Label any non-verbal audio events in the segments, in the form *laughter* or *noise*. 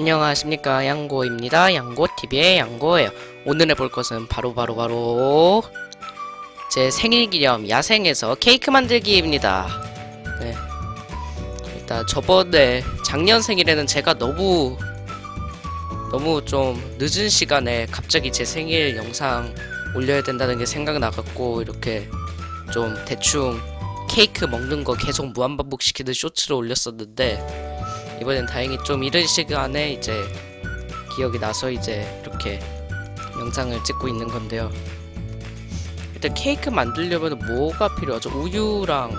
안녕하십니까 양고입니다. 양고TV의 양고예요. 오늘 해볼 것은 바로 바로 바로 제 생일 기념 야생에서 케이크 만들기입니다. 네. 일단 저번에 작년 생일에는 제가 너무 너무 좀 늦은 시간에 갑자기 제 생일 영상 올려야 된다는 게 생각나갖고 이렇게 좀 대충 케이크 먹는 거 계속 무한반복시키는 쇼츠를 올렸었는데 이번엔 다행히 좀 이른 시간에 이제 기억이 나서 이제 이렇게 영상을 찍고 있는 건데요. 일단 케이크 만들려면 뭐가 필요하죠? 우유랑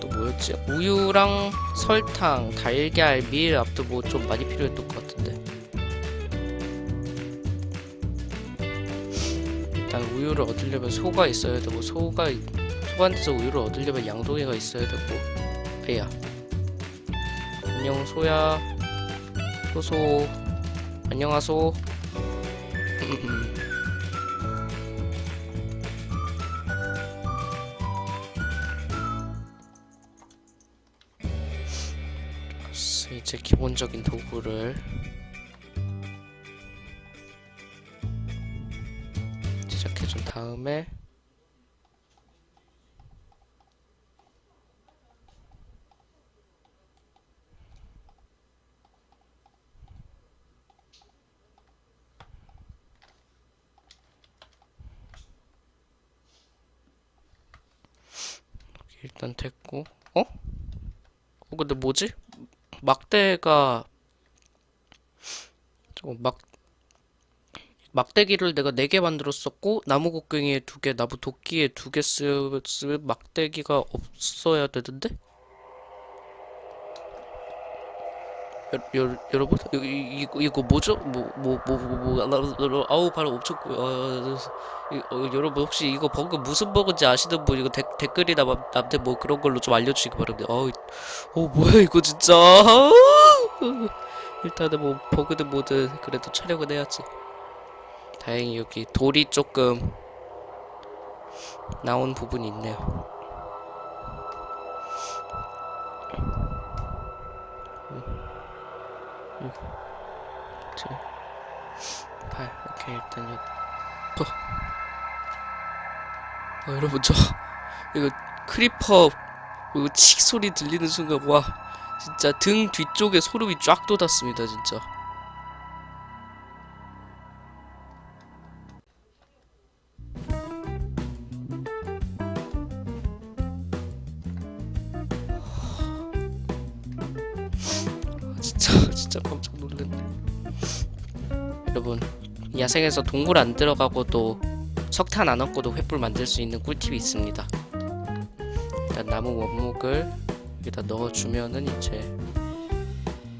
또 뭐였지? 우유랑 설탕, 달걀, 밀, 앞도 뭐 좀 많이 필요했던 것 같은데. 일단 우유를 얻으려면 소가 있어야 되고 소가 있- 소한테서 우유를 얻으려면 양동이가 있어야 되고. 에야. 안녕 소야 소소. 안녕하소. *laughs* 이제 기본적인 도구를 제작해준 다음에 일단 됐고 어? 어 근데 뭐지? 막대가 저거 막 막대기를 내가 4개 만들었었고 나무 곡괭이에 2개, 나무 도끼에 2개 쓰면 막대기가 없어야 되던데? 여, 이, 이거 이거 뭐죠? 뭐 뭐 뭐 뭐뭐 아우 엄청 고 어, 이- 어, 여러분 혹시 이거 버그 무슨 버그인지 아시는 분 이거 데, 댓글이나 남- 남한테 뭐 그런 걸로 좀 알려주시기 바랍니다. 어우, 어 뭐야 이거 진짜. *laughs* 일단은 뭐 버그든 뭐든 그래도 촬영은 해야지. 다행히 여기 돌이 조금 나온 부분이 있네요. 오케이 일단 여기. 아, 여러분 저 *laughs* 이거 크리퍼 이거 칙 소리 들리는 순간 와 진짜 등 뒤쪽에 소름이 쫙 돋았습니다 진짜. 아, 진짜 *laughs* 진짜 깜짝 놀랐네. 여러분 야생에서 동굴 안 들어가고도 석탄 안 얻고도 횃불 만들 수 있는 꿀팁이 있습니다. 일단 나무 원목을 여기다 넣어주면은 이제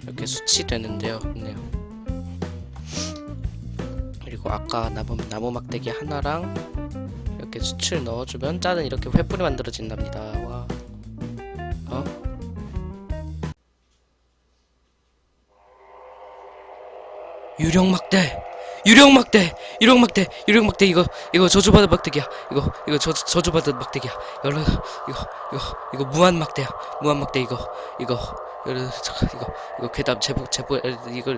이렇게 수치 되는데요. 네요. 그리고 아까 나무, 나무 막대기 하나랑 이렇게 수치를 넣어주면 짜는 이렇게 횃불이 만들어진답니다. 와. 어? 유령 막대! 유령 막대! 유령 막대! 유령 막대 이거 이거 저주받은 막대기야. 이거 이거 저 저주받은 막대기야. 이거 이거 이거 이거 무한 막대야. 무한 막대 이거 이거 이거 잠깐 이거 이거 괴담 제보 제보 이거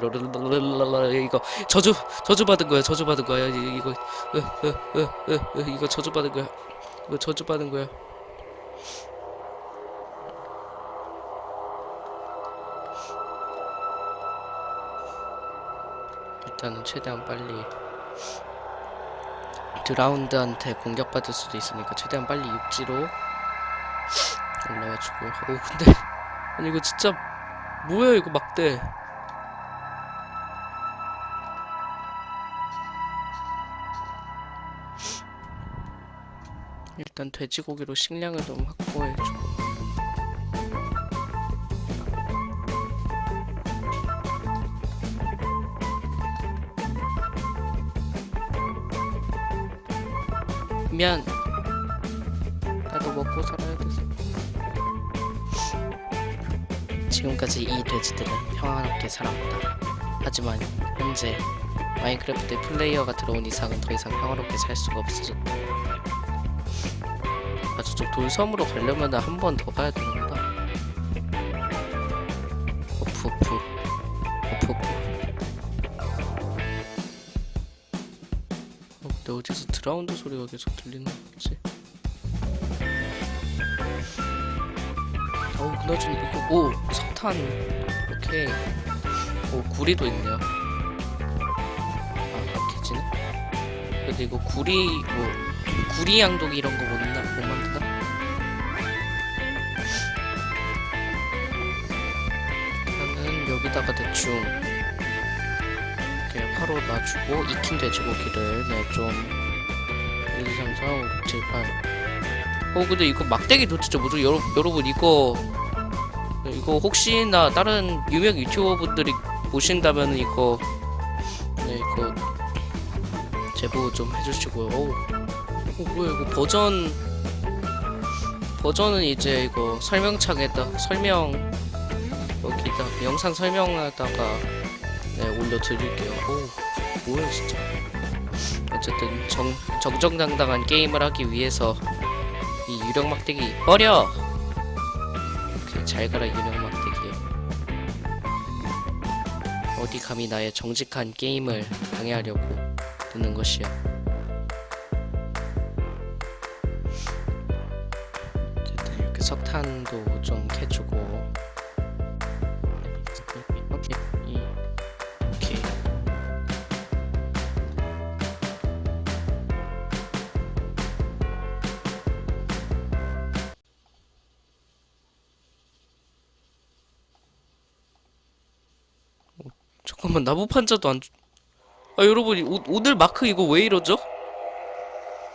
이거 저주 저주받은 거야. 저주받은 거야. 이- 이거 으, 으, 으, 으, 으, 이거 저주받은 거야. 이거 저주받은 거야. 일단은 최대한 빨리 드라운드한테 공격받을 수도 있으니까 최대한 빨리 육지로 올라와주고요. 오 근데 *laughs* 아니 이거 진짜 뭐야 이거 막대. 일단 돼지고기로 식량을 좀 확보해주고 면. 나도 먹고 살아야 돼서. 지금까지 이 돼지들은 평안하게 살았다. 하지만 현재 마인크래프트 플레이어가 들어온 이상은 더 이상 평화롭게 살 수가 없어졌다. 아 저쪽 돌섬으로 가려면 한 번 더 가야 되는구나. 오프오프. 오프오프. 어, 근데 어디서 드라운드 소리가 계속 들리는 거지? 어우 그나저나 이거 오 석탄 오케이 오 구리도 있네요 아 개지네 근데 이거 구리 뭐 구리 양독 이런 거 못 만드나? 나는 여기다가 대충 이렇게 화로 놔주고 익힌 돼지고기를 네 좀 1, 2, 3, 4, 5, 6, 7, 8 어 근데 이거 막대기 도대체 뭐죠? 여러, 여러분 이거 이거 혹시나 다른 유명 유튜버 분들이 보신다면 이거 네 이거 제보 좀 해주시고요. 오, 어, 뭐야 이거 버전 버전은 이제 이거 설명창에다 설명 여기다 영상 설명에다가 네 올려드릴게요. 오 뭐야 진짜 어쨌든 정, 정정당당한 게임을 하기 위해서 이 유령 막대기 버려! 그잘 가라 유령 막대기. 어디 감히 나의 정직한 게임을 방해하려고 드는 것이야? 어쨌든 이렇게 석탄도 좀 캐주고 잠깐만 나무 판자도 안 주... 아 여러분 오, 오늘 마크 이거 왜 이러죠?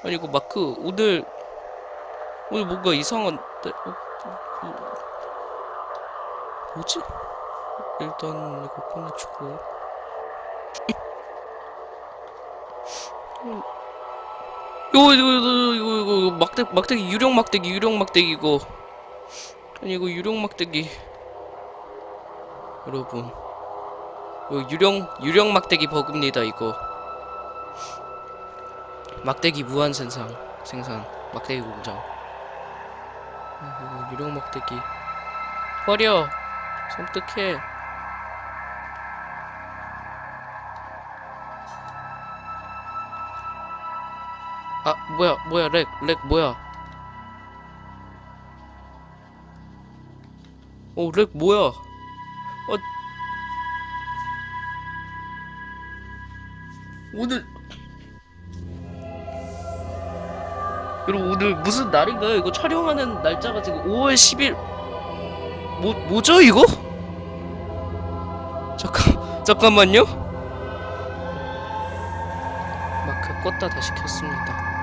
아니 이거 마크 오늘 오늘 뭔가 이상한데 어, 어, 뭐지? 일단 이거 음. 이거 이거 이거 이거 이거 막대 막대기 유령 막대기 유령 막대기 이거 아니 이거 유령 막대기 여러분 유령 유령 막대기 버그입니다 이거. 막대기 무한 생산 생산 막대기 공장. 아, 이거 유령 막대기. 버려! 섬뜩해. 아 뭐야 뭐야 렉 렉 뭐야? 어 렉 뭐야? 어 오늘 여러분 오늘 무슨 날인가요? 이거 촬영하는 날짜가 지금 5월 10일 뭐 뭐죠 이거? 잠깐 *laughs* 잠깐만요. 마크 껐다 다시 켰습니다.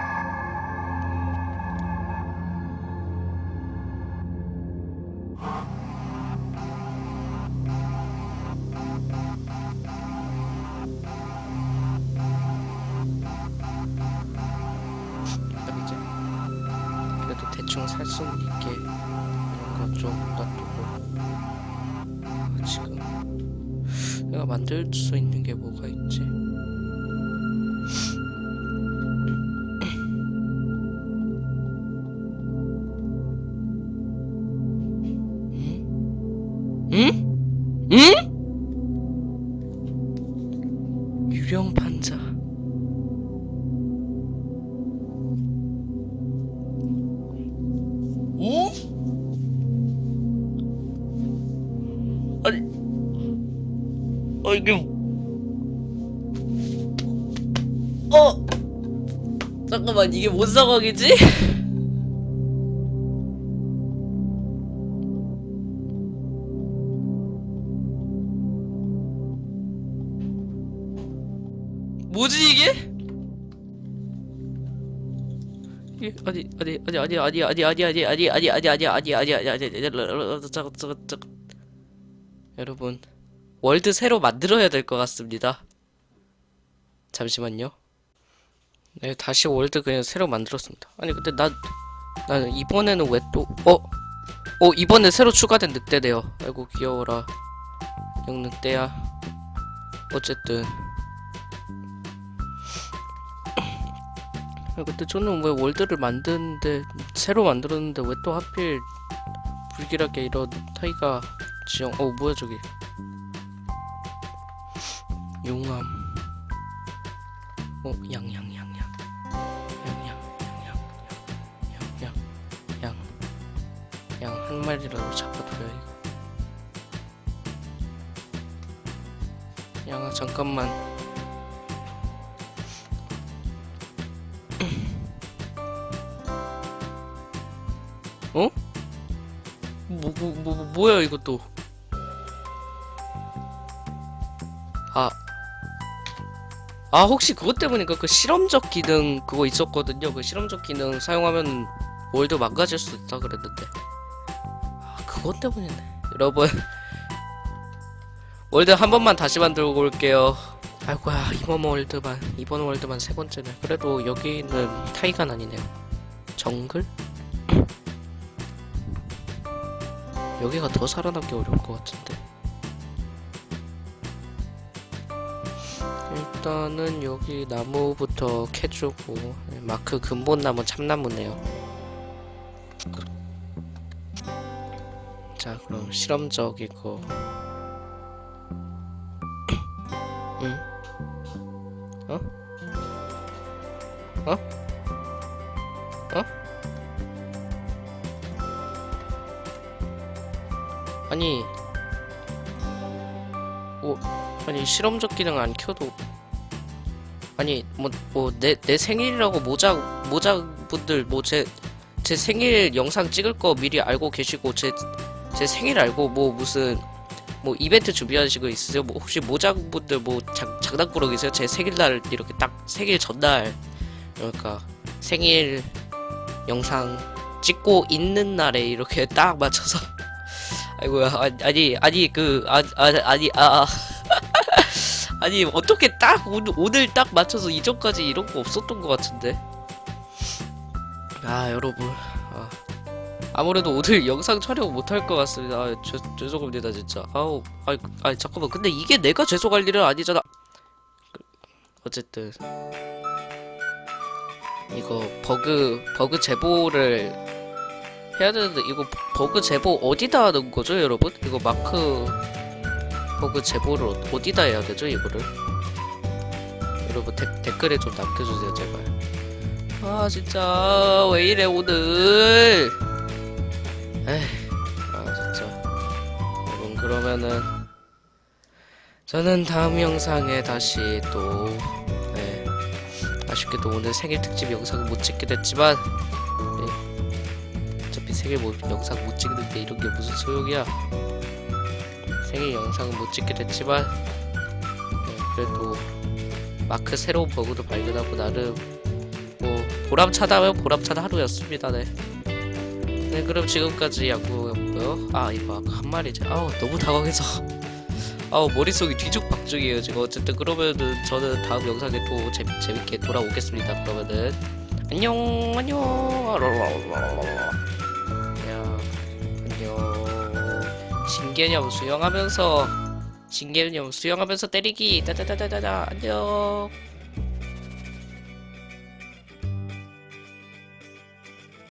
만들 수 있는 게 뭐가 있지? 응? 응? 응? 유령 판자 어? 아니, 어 이게, 어, 잠깐만 이게 뭔 상황이지? 뭐지 이게? 이게 아니 아니 아니 아니 아니 아니 아니 아니 아니 아니 아니 아니 아니 아니 아니 아니 잠깐 잠깐 잠깐 여러분 월드 새로 만들어야 될 것 같습니다. 잠시만요. 네 다시 월드 그냥 새로 만들었습니다. 아니 근데 나 나는 이번에는 왜 또 어? 어 이번에 새로 추가된 늑대네요. 아이고 귀여워라. 영 늑대야. 어쨌든 아, 근데 저는 왜 월드를 만드는데 새로 만들었는데 왜 또 하필 불길하게 이런 타이가 지형 어 뭐야 저기 용암. 어 양양양양. 양양양양양양양. 양 한 마리라도 잡아둬요 이거. 양아 잠깐만. *clears throat* 어? 뭐, 뭐, 뭐, 뭐야 이것도? 아, 혹시 그것 때문인가? 그 실험적 기능 그거 있었거든요. 그 실험적 기능 사용하면 월드 망가질 수 있다 그랬는데. 아, 그것 때문이네. 여러분. 월드 한 번만 다시 만들고 올게요. 아이고야, 이번 월드만, 이번 월드만 세 번째네. 그래도 여기는 타이간 아니네요. 정글? *clears throat* 여기가 더 살아남기 어려울 것 같은데. 일단은 여기 나무부터 캐주고 네, 마크 근본나무 참나무네요. 자 그럼 실험적이고 *clears throat* 응? 어? 어? 어? 아니 오 아니 실험적 기능 안 켜도 아니 뭐뭐내내 생일이라고 모자 모자 분들 뭐 제 제 생일 영상 찍을 거 미리 알고 계시고 제 제 생일 알고 뭐 무슨 뭐 이벤트 준비하시고 있으세요? 뭐 혹시 모자 분들 뭐 장, 장난꾸러기세요? 제 생일날 이렇게 딱 생일 전날 그러니까 생일 영상 찍고 있는 날에 이렇게 딱 맞춰서 *laughs* 아이고야 아니 아니 아니 그 아, 아, 아니 아, 아. 아니 어떻게 딱 오늘, 오늘 딱 맞춰서 이전까지 이런 거 없었던 것 같은데? 아 여러분. 아, 아무래도 오늘 *laughs* 영상 촬영 못할 것 같습니다. 아, 죄, 죄송합니다 진짜. 아우 아이, 아이 잠깐만. 근데 이게 내가 죄송할 일은 아니잖아. 그, 어쨌든. 이거 버그 버그 제보를 해야 되는데 이거 버그 제보 어디다 하는 거죠 여러분? 이거 마크 버그 제보를 어- 어디다 해야 되죠 이거를? 여러분 데, 댓글에 좀 남겨주세요 제발. 아 진짜. 왜 이래 오늘? 에이 아 진짜. 여러분 그러면은 저는 다음 영상에 다시 또 네, 아쉽게도 오늘 생일 특집 영상은 못 찍게 됐지만 네, 어차피 생일 뭐, 영상 못 찍는데 이런 게 무슨 소용이야 생일 영상은 못 찍게 됐지만 네, 그래도 마크 새로운 버그도 발견하고 나름 뭐 보람차다면 보람찬 하루였습니다. 네. 네 그럼 지금까지 양구였고요. 아 이거 한 말이지. 아우 너무 당황해서. *laughs* 아우 머릿속이 뒤죽박죽이에요 지금. 어쨌든 그러면은 저는 다음 영상에 또 재, 재밌게 돌아오겠습니다 그러면은. 안녕 안녕 신개념 수영하면서 신개념 수영하면서 때리기. 따다다다다다. 안녕